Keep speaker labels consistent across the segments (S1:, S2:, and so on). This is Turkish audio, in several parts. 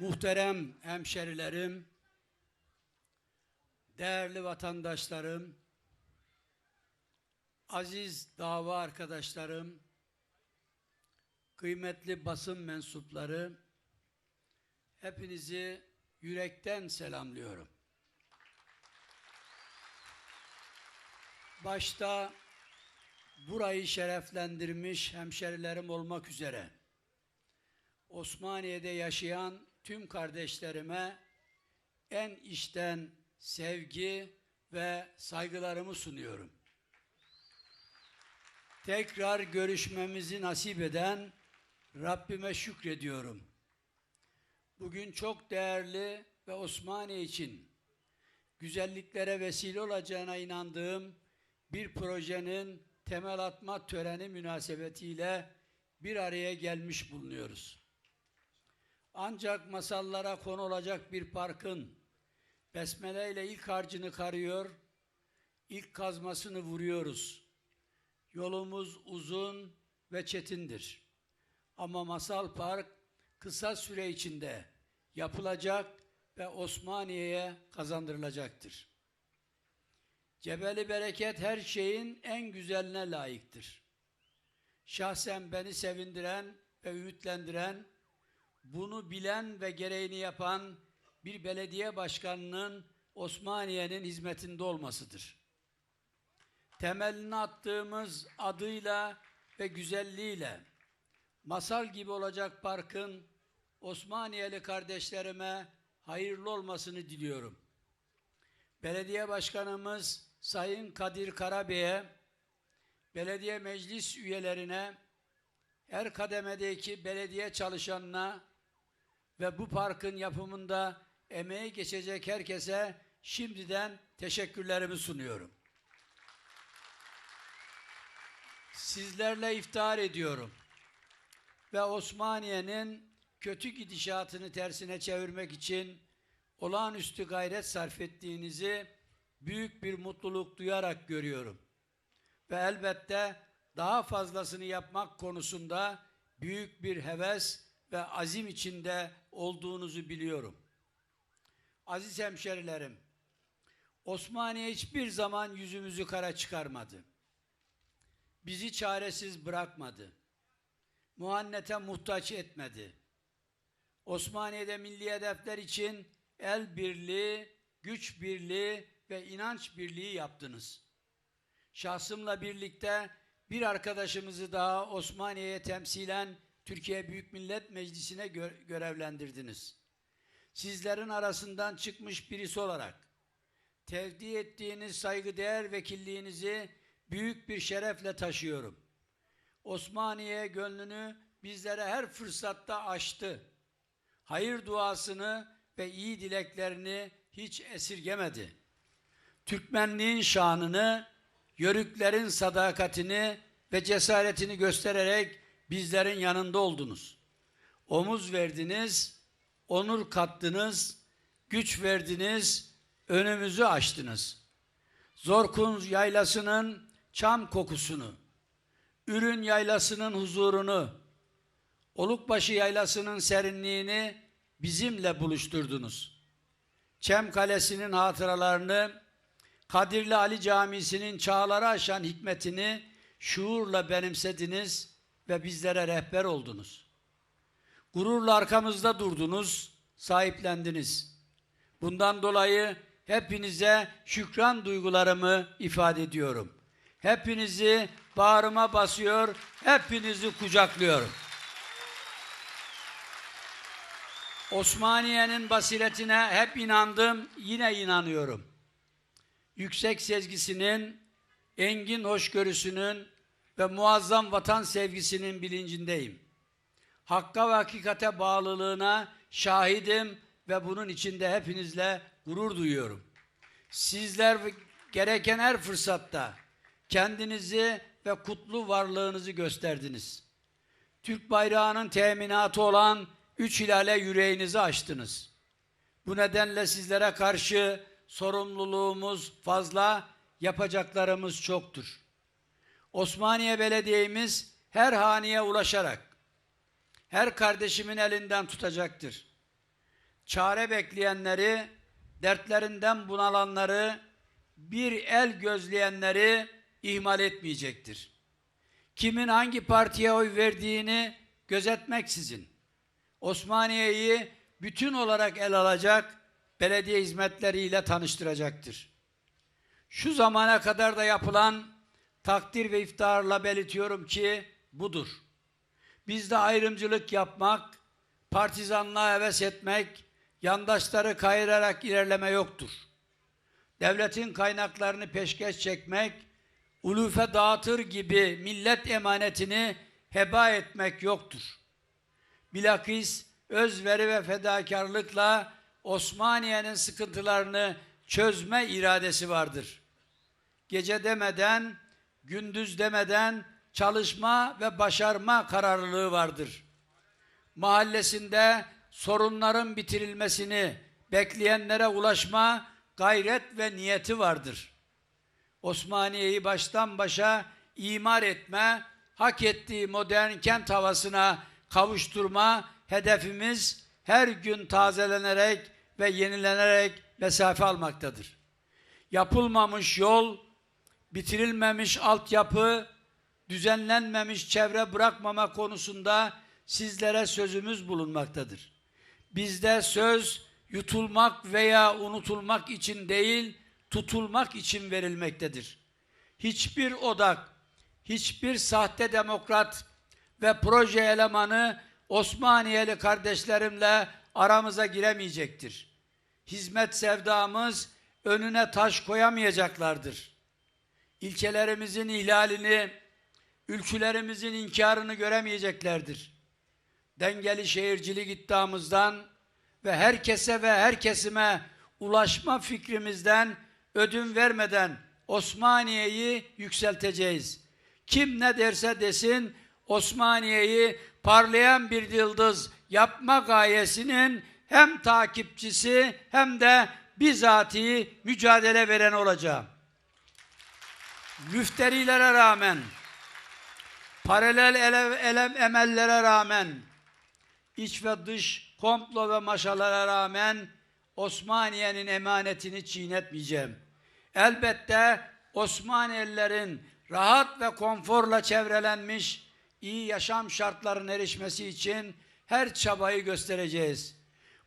S1: muhterem hemşerilerim, değerli vatandaşlarım, aziz dava arkadaşlarım, kıymetli basın mensupları, hepinizi yürekten selamlıyorum. Başta burayı şereflendirmiş hemşerilerim olmak üzere Osmaniye'de yaşayan tüm kardeşlerime en içten sevgi ve saygılarımı sunuyorum. Tekrar görüşmemizi nasip eden Rabbime şükrediyorum. Bugün çok değerli ve Osmaniye için güzelliklere vesile olacağına inandığım bir projenin temel atma töreni münasebetiyle bir araya gelmiş bulunuyoruz. Ancak masallara konu olacak bir parkın besmele ile ilk harcını karıyor, ilk kazmasını vuruyoruz. Yolumuz uzun ve çetindir. Ama Masal Park kısa süre içinde yapılacak ve Osmaniye'ye kazandırılacaktır. Cebeli Bereket her şeyin en güzeline layıktır. Şahsen beni sevindiren ve ümitlendiren, bunu bilen ve gereğini yapan bir belediye başkanının Osmaniye'nin hizmetinde olmasıdır. Temelini attığımız adıyla ve güzelliğiyle masal gibi olacak parkın Osmaniyeli kardeşlerime hayırlı olmasını diliyorum. Belediye Başkanımız Sayın Kadir Karabey'e, belediye meclis üyelerine, her kademedeki belediye çalışanına ve bu parkın yapımında emeği geçecek herkese şimdiden teşekkürlerimi sunuyorum. Sizlerle iftihar ediyorum ve Osmaniye'nin kötü gidişatını tersine çevirmek için olağanüstü gayret sarf ettiğinizi büyük bir mutluluk duyarak görüyorum. Ve elbette daha fazlasını yapmak konusunda büyük bir heves ve azim içinde olduğunuzu biliyorum. Aziz hemşerilerim, Osmaniye hiçbir zaman yüzümüzü kara çıkarmadı. Bizi çaresiz bırakmadı. Muhannete muhtaç etmedi. Osmaniye'de milli hedefler için el birliği, güç birliği ve inanç birliği yaptınız. Şahsımla birlikte bir arkadaşımızı daha Osmaniye'ye temsilen Türkiye Büyük Millet Meclisi'ne gö- görevlendirdiniz. Sizlerin arasından çıkmış birisi olarak tevdi ettiğiniz saygıdeğer vekilliğinizi büyük bir şerefle taşıyorum. Osmaniye gönlünü bizlere her fırsatta açtı. Hayır duasını ve iyi dileklerini hiç esirgemedi. Türkmenliğin şanını, yörüklerin sadakatini ve cesaretini göstererek bizlerin yanında oldunuz. Omuz verdiniz, onur kattınız, güç verdiniz, önümüzü açtınız. Zorkun yaylasının çam kokusunu, Ürün yaylasının huzurunu, Olukbaşı yaylasının serinliğini bizimle buluşturdunuz. Çem Kalesi'nin hatıralarını, Kadirli Ali Camisi'nin çağları aşan hikmetini şuurla benimsediniz ve bizlere rehber oldunuz. Gururla arkamızda durdunuz, sahiplendiniz. Bundan dolayı hepinize şükran duygularımı ifade ediyorum. Hepinizi bağrıma basıyor, hepinizi kucaklıyorum. Osmaniye'nin basiretine hep inandım, yine inanıyorum. Yüksek sezgisinin, engin hoşgörüsünün ve muazzam vatan sevgisinin bilincindeyim. Hakka ve hakikate bağlılığına şahidim ve bunun içinde hepinizle gurur duyuyorum. Sizler gereken her fırsatta kendinizi ve kutlu varlığınızı gösterdiniz. Türk bayrağının teminatı olan üç hilale yüreğinizi açtınız. Bu nedenle sizlere karşı sorumluluğumuz fazla, yapacaklarımız çoktur. Osmaniye Belediye'miz her haneye ulaşarak her kardeşimin elinden tutacaktır. çare bekleyenleri, dertlerinden bunalanları, bir el gözleyenleri ihmal etmeyecektir. Kimin hangi partiye oy verdiğini gözetmeksizin Osmaniye'yi bütün olarak el alacak, belediye hizmetleriyle tanıştıracaktır. Şu zamana kadar da yapılan takdir ve iftiharla belirtiyorum ki budur. Bizde ayrımcılık yapmak, partizanlığa heves etmek, yandaşları kayırarak ilerleme yoktur. Devletin kaynaklarını peşkeş çekmek, ulufe dağıtır gibi millet emanetini heba etmek yoktur. Bilakis özveri ve fedakarlıkla Osmaniye'nin sıkıntılarını çözme iradesi vardır. Gece demeden, gündüz demeden çalışma ve başarma kararlılığı vardır. Mahallesinde sorunların bitirilmesini bekleyenlere ulaşma gayret ve niyeti vardır. Osmaniye'yi baştan başa imar etme, hak ettiği modern kent havasına kavuşturma hedefimiz her gün tazelenerek ve yenilenerek mesafe almaktadır. Yapılmamış yol, bitirilmemiş altyapı, düzenlenmemiş çevre bırakmama konusunda sizlere sözümüz bulunmaktadır. Bizde söz yutulmak veya unutulmak için değil, tutulmak için verilmektedir. Hiçbir odak, hiçbir sahte demokrat ve proje elemanı Osmaniyeli kardeşlerimle aramıza giremeyecektir. Hizmet sevdamız önüne taş koyamayacaklardır. İlkelerimizin ihlalini, ülkülerimizin inkarını göremeyeceklerdir. Dengeli şehircilik iddiamızdan ve herkese ve her kesime ulaşma fikrimizden ödün vermeden Osmaniye'yi yükselteceğiz. Kim ne derse desin Osmaniye'yi parlayan bir yıldız yapma gayesinin hem takipçisi hem de bizatihi mücadele veren olacağım. Müfterilere rağmen, paralel ele, elem emellere rağmen, iç ve dış komplo ve maşalara rağmen Osmaniye'nin emanetini çiğnetmeyeceğim. Elbette Osmaniyelilerin rahat ve konforla çevrelenmiş iyi yaşam şartlarına erişmesi için her çabayı göstereceğiz.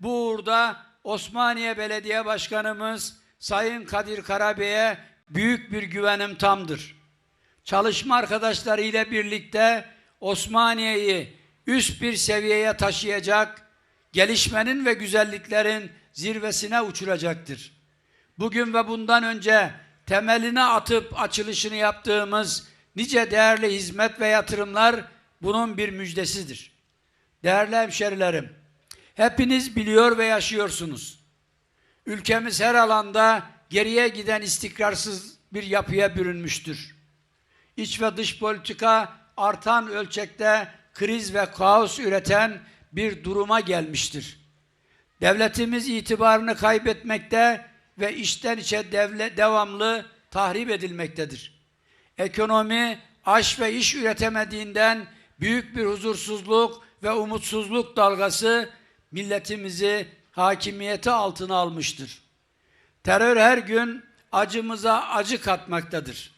S1: Bu uğurda Osmaniye Belediye Başkanımız Sayın Kadir Karabey'e büyük bir güvenim tamdır. Çalışma arkadaşları ile birlikte Osmaniye'yi üst bir seviyeye taşıyacak, gelişmenin ve güzelliklerin zirvesine uçuracaktır. Bugün ve bundan önce temelini atıp açılışını yaptığımız nice değerli hizmet ve yatırımlar bunun bir müjdesidir. Değerli hemşerilerim, hepiniz biliyor ve yaşıyorsunuz. Ülkemiz her alanda geriye giden istikrarsız bir yapıya bürünmüştür. İç ve dış politika artan ölçekte kriz ve kaos üreten bir duruma gelmiştir. Devletimiz itibarını kaybetmekte ve içten içe devlet devamlı tahrip edilmektedir. Ekonomi aş ve iş üretemediğinden büyük bir huzursuzluk ve umutsuzluk dalgası milletimizi hakimiyeti altına almıştır. Terör her gün acımıza acı katmaktadır.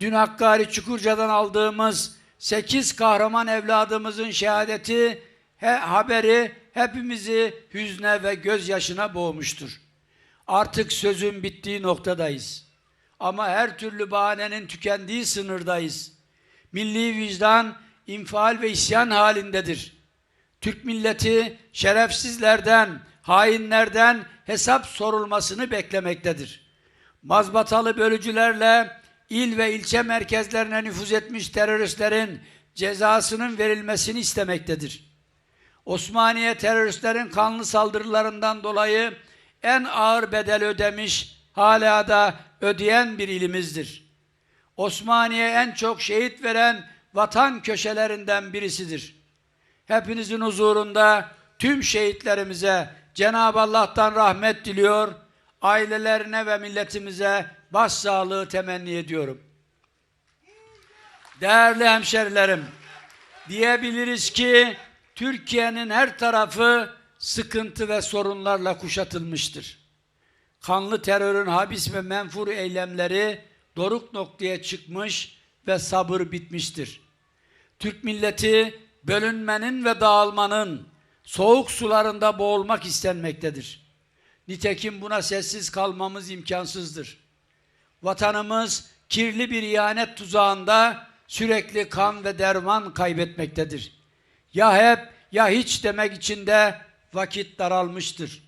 S1: Dün Hakkari Çukurca'dan aldığımız 8 kahraman evladımızın şehadeti he, haberi hepimizi hüzne ve gözyaşına boğmuştur. Artık sözün bittiği noktadayız. Ama her türlü bahanenin tükendiği sınırdayız. Milli vicdan infial ve isyan halindedir. Türk milleti şerefsizlerden, hainlerden hesap sorulmasını beklemektedir. Mazbatalı bölücülerle il ve ilçe merkezlerine nüfuz etmiş teröristlerin cezasının verilmesini istemektedir. Osmaniye teröristlerin kanlı saldırılarından dolayı en ağır bedel ödemiş, hala da ödeyen bir ilimizdir. Osmaniye en çok şehit veren vatan köşelerinden birisidir. Hepinizin huzurunda tüm şehitlerimize Cenab-ı Allah'tan rahmet diliyor, ailelerine ve milletimize başsağlığı temenni ediyorum. Değerli hemşerilerim, diyebiliriz ki Türkiye'nin her tarafı sıkıntı ve sorunlarla kuşatılmıştır. Kanlı terörün habis ve menfur eylemleri doruk noktaya çıkmış ve sabır bitmiştir. Türk milleti bölünmenin ve dağılmanın soğuk sularında boğulmak istenmektedir. Nitekim buna sessiz kalmamız imkansızdır. Vatanımız kirli bir ihanet tuzağında sürekli kan ve derman kaybetmektedir. Ya hep ya hiç demek için de vakit daralmıştır.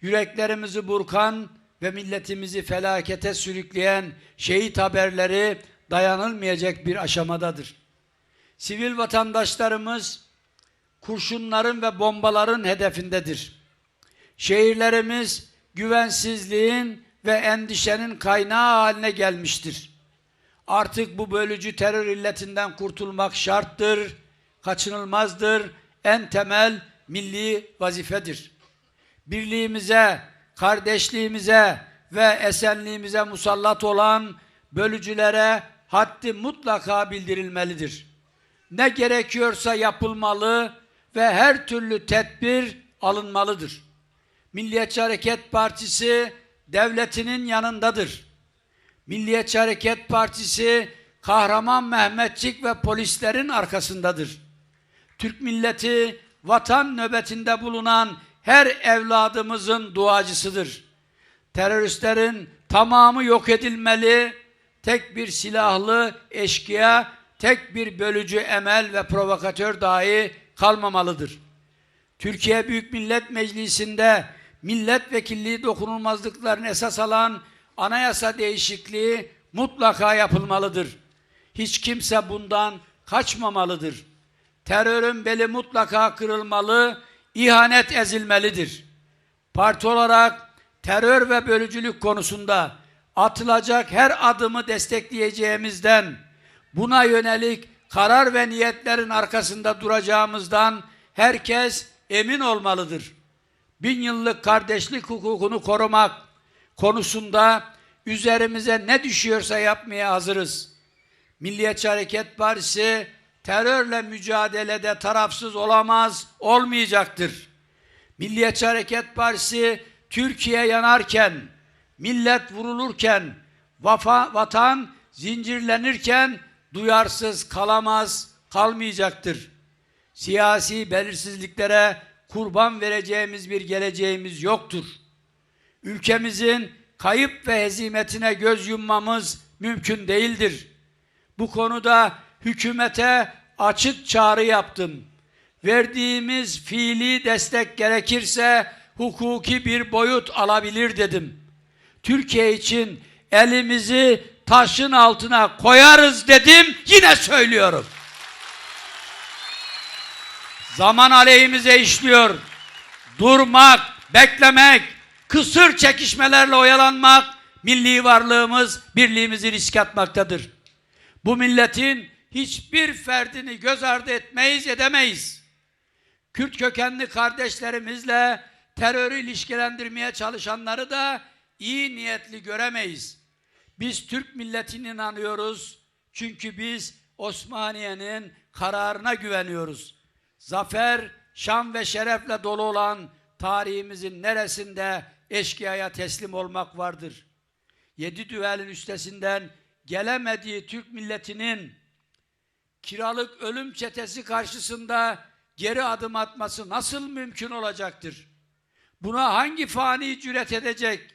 S1: Yüreklerimizi burkan ve milletimizi felakete sürükleyen şehit haberleri dayanılmayacak bir aşamadadır. Sivil vatandaşlarımız kurşunların ve bombaların hedefindedir. Şehirlerimiz güvensizliğin ve endişenin kaynağı haline gelmiştir. Artık bu bölücü terör illetinden kurtulmak şarttır, kaçınılmazdır, en temel milli vazifedir. Birliğimize, kardeşliğimize ve esenliğimize musallat olan bölücülere haddi mutlaka bildirilmelidir. Ne gerekiyorsa yapılmalı ve her türlü tedbir alınmalıdır. Milliyetçi Hareket Partisi devletinin yanındadır. Milliyetçi Hareket Partisi kahraman Mehmetçik ve polislerin arkasındadır. Türk milleti vatan nöbetinde bulunan her evladımızın duacısıdır. Teröristlerin tamamı yok edilmeli, tek bir silahlı eşkıya, tek bir bölücü emel ve provokatör dahi kalmamalıdır. Türkiye Büyük Millet Meclisi'nde milletvekilliği dokunulmazlıklarını esas alan anayasa değişikliği mutlaka yapılmalıdır. Hiç kimse bundan kaçmamalıdır. Terörün beli mutlaka kırılmalı, ihanet ezilmelidir. Parti olarak terör ve bölücülük konusunda atılacak her adımı destekleyeceğimizden, buna yönelik karar ve niyetlerin arkasında duracağımızdan herkes emin olmalıdır. Bin yıllık kardeşlik hukukunu korumak konusunda üzerimize ne düşüyorsa yapmaya hazırız. Milliyetçi Hareket Partisi terörle mücadelede tarafsız olamaz, olmayacaktır. Milliyetçi Hareket Partisi Türkiye yanarken, millet vurulurken, vafa, vatan zincirlenirken duyarsız kalamaz, kalmayacaktır. Siyasi belirsizliklere kurban vereceğimiz bir geleceğimiz yoktur. Ülkemizin kayıp ve hezimetine göz yummamız mümkün değildir. Bu konuda hükümete açık çağrı yaptım. Verdiğimiz fiili destek gerekirse hukuki bir boyut alabilir dedim. Türkiye için elimizi taşın altına koyarız dedim. Yine söylüyorum. Zaman aleyhimize işliyor. Durmak, beklemek, kısır çekişmelerle oyalanmak milli varlığımız, birliğimizi risk atmaktadır. Bu milletin hiçbir ferdini göz ardı etmeyiz, edemeyiz. Kürt kökenli kardeşlerimizle terörü ilişkilendirmeye çalışanları da iyi niyetli göremeyiz. Biz Türk milletine inanıyoruz. Çünkü biz Osmaniye'nin kararına güveniyoruz. Zafer, şan ve şerefle dolu olan tarihimizin neresinde eşkıyaya teslim olmak vardır? Yedi düvelin üstesinden gelemediği Türk milletinin kiralık ölüm çetesi karşısında geri adım atması nasıl mümkün olacaktır? Buna hangi fani cüret edecek?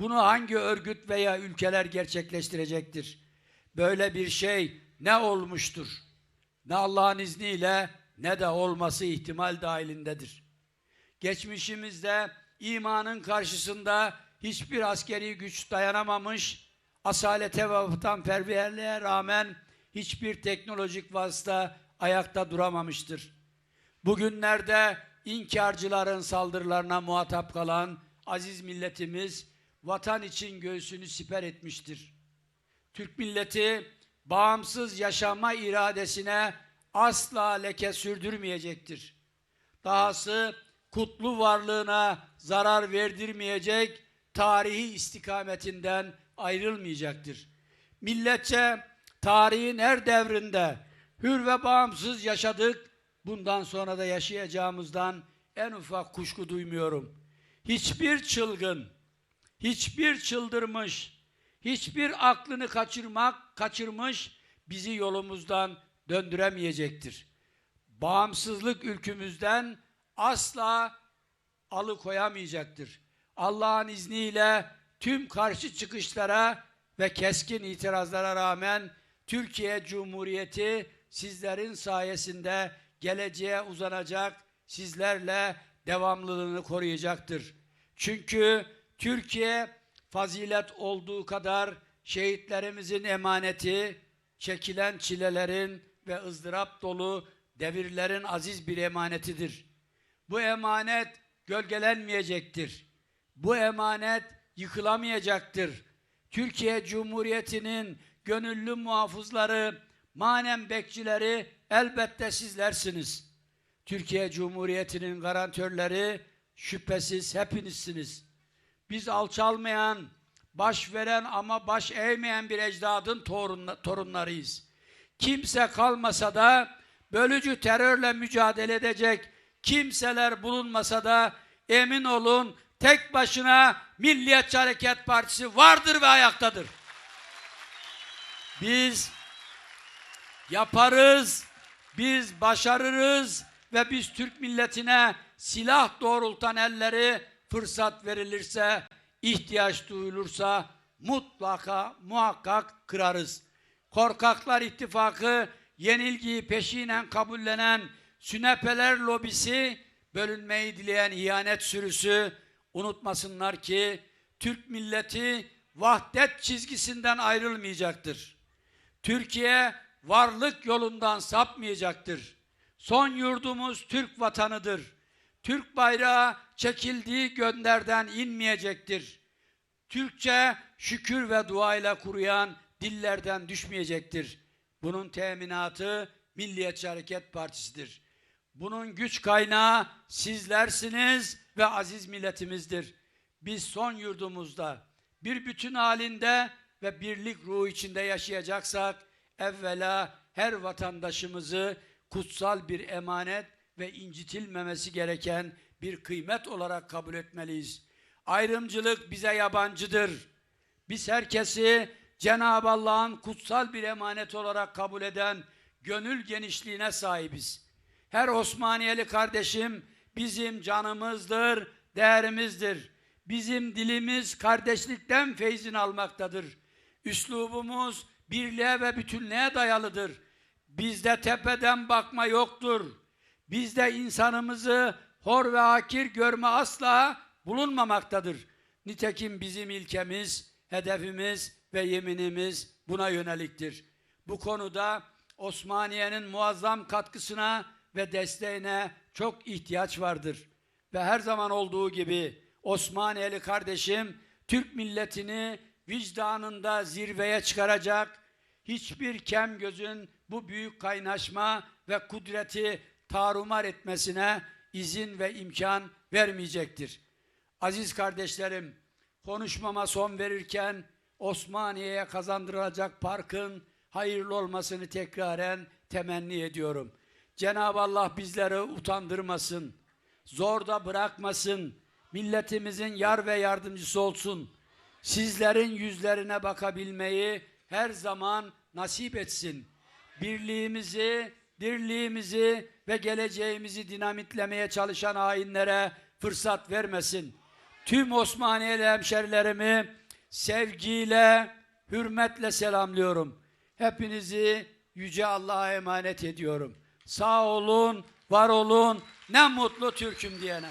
S1: Bunu hangi örgüt veya ülkeler gerçekleştirecektir? Böyle bir şey ne olmuştur? Ne Allah'ın izniyle ne de olması ihtimal dahilindedir. Geçmişimizde imanın karşısında hiçbir askeri güç dayanamamış, asalete ve vatanperverliğe rağmen hiçbir teknolojik vasıta ayakta duramamıştır. Bugünlerde inkarcıların saldırılarına muhatap kalan aziz milletimiz vatan için göğsünü siper etmiştir. Türk milleti bağımsız yaşama iradesine asla leke sürdürmeyecektir. Dahası kutlu varlığına zarar verdirmeyecek, tarihi istikametinden ayrılmayacaktır. Milletçe tarihin her devrinde hür ve bağımsız yaşadık, bundan sonra da yaşayacağımızdan en ufak kuşku duymuyorum. Hiçbir çılgın, hiçbir çıldırmış, hiçbir aklını kaçırmak, kaçırmış bizi yolumuzdan döndüremeyecektir. Bağımsızlık ülkümüzden asla alıkoyamayacaktır. Allah'ın izniyle tüm karşı çıkışlara ve keskin itirazlara rağmen Türkiye Cumhuriyeti sizlerin sayesinde geleceğe uzanacak, sizlerle devamlılığını koruyacaktır. Çünkü Türkiye fazilet olduğu kadar şehitlerimizin emaneti, çekilen çilelerin ve ızdırap dolu devirlerin aziz bir emanetidir. Bu emanet gölgelenmeyecektir. Bu emanet yıkılamayacaktır. Türkiye Cumhuriyeti'nin gönüllü muhafızları, manen bekçileri elbette sizlersiniz. Türkiye Cumhuriyeti'nin garantörleri şüphesiz hepinizsiniz. Biz alçalmayan, baş veren ama baş eğmeyen bir ecdadın torunla- torunlarıyız. Kimse kalmasa da bölücü terörle mücadele edecek kimseler bulunmasa da emin olun tek başına Milliyetçi Hareket Partisi vardır ve ayaktadır. Biz yaparız, biz başarırız ve biz Türk milletine silah doğrultan elleri fırsat verilirse, ihtiyaç duyulursa mutlaka muhakkak kırarız. Korkaklar ittifakı yenilgiyi peşinen kabullenen sünepeler lobisi bölünmeyi dileyen ihanet sürüsü unutmasınlar ki Türk milleti vahdet çizgisinden ayrılmayacaktır. Türkiye varlık yolundan sapmayacaktır. Son yurdumuz Türk vatanıdır. Türk bayrağı çekildiği gönderden inmeyecektir. Türkçe şükür ve duayla kuruyan dillerden düşmeyecektir. Bunun teminatı Milliyetçi Hareket Partisi'dir. Bunun güç kaynağı sizlersiniz ve aziz milletimizdir. Biz son yurdumuzda bir bütün halinde ve birlik ruhu içinde yaşayacaksak evvela her vatandaşımızı kutsal bir emanet ve incitilmemesi gereken bir kıymet olarak kabul etmeliyiz. Ayrımcılık bize yabancıdır. Biz herkesi Cenab-ı Allah'ın kutsal bir emanet olarak kabul eden gönül genişliğine sahibiz. Her Osmaniyeli kardeşim bizim canımızdır, değerimizdir. Bizim dilimiz kardeşlikten feyzini almaktadır. Üslubumuz birliğe ve bütünlüğe dayalıdır. Bizde tepeden bakma yoktur. Bizde insanımızı hor ve hakir görme asla bulunmamaktadır. Nitekim bizim ilkemiz, hedefimiz ve yeminimiz buna yöneliktir. Bu konuda Osmaniye'nin muazzam katkısına ve desteğine çok ihtiyaç vardır. Ve her zaman olduğu gibi Osmaniyeli kardeşim Türk milletini vicdanında zirveye çıkaracak, hiçbir kem gözün bu büyük kaynaşma ve kudreti tarumar etmesine izin ve imkan vermeyecektir. Aziz kardeşlerim, konuşmama son verirken Osmaniye'ye kazandırılacak parkın hayırlı olmasını tekraren temenni ediyorum. Cenab-ı Allah bizleri utandırmasın, zorda bırakmasın, milletimizin yar ve yardımcısı olsun. Sizlerin yüzlerine bakabilmeyi her zaman nasip etsin. Birliğimizi, dirliğimizi ve geleceğimizi dinamitlemeye çalışan hainlere fırsat vermesin. Tüm Osmaniyeli hemşerilerimi sevgiyle, hürmetle selamlıyorum. Hepinizi Yüce Allah'a emanet ediyorum. Sağ olun, var olun, ne mutlu Türk'üm diyene.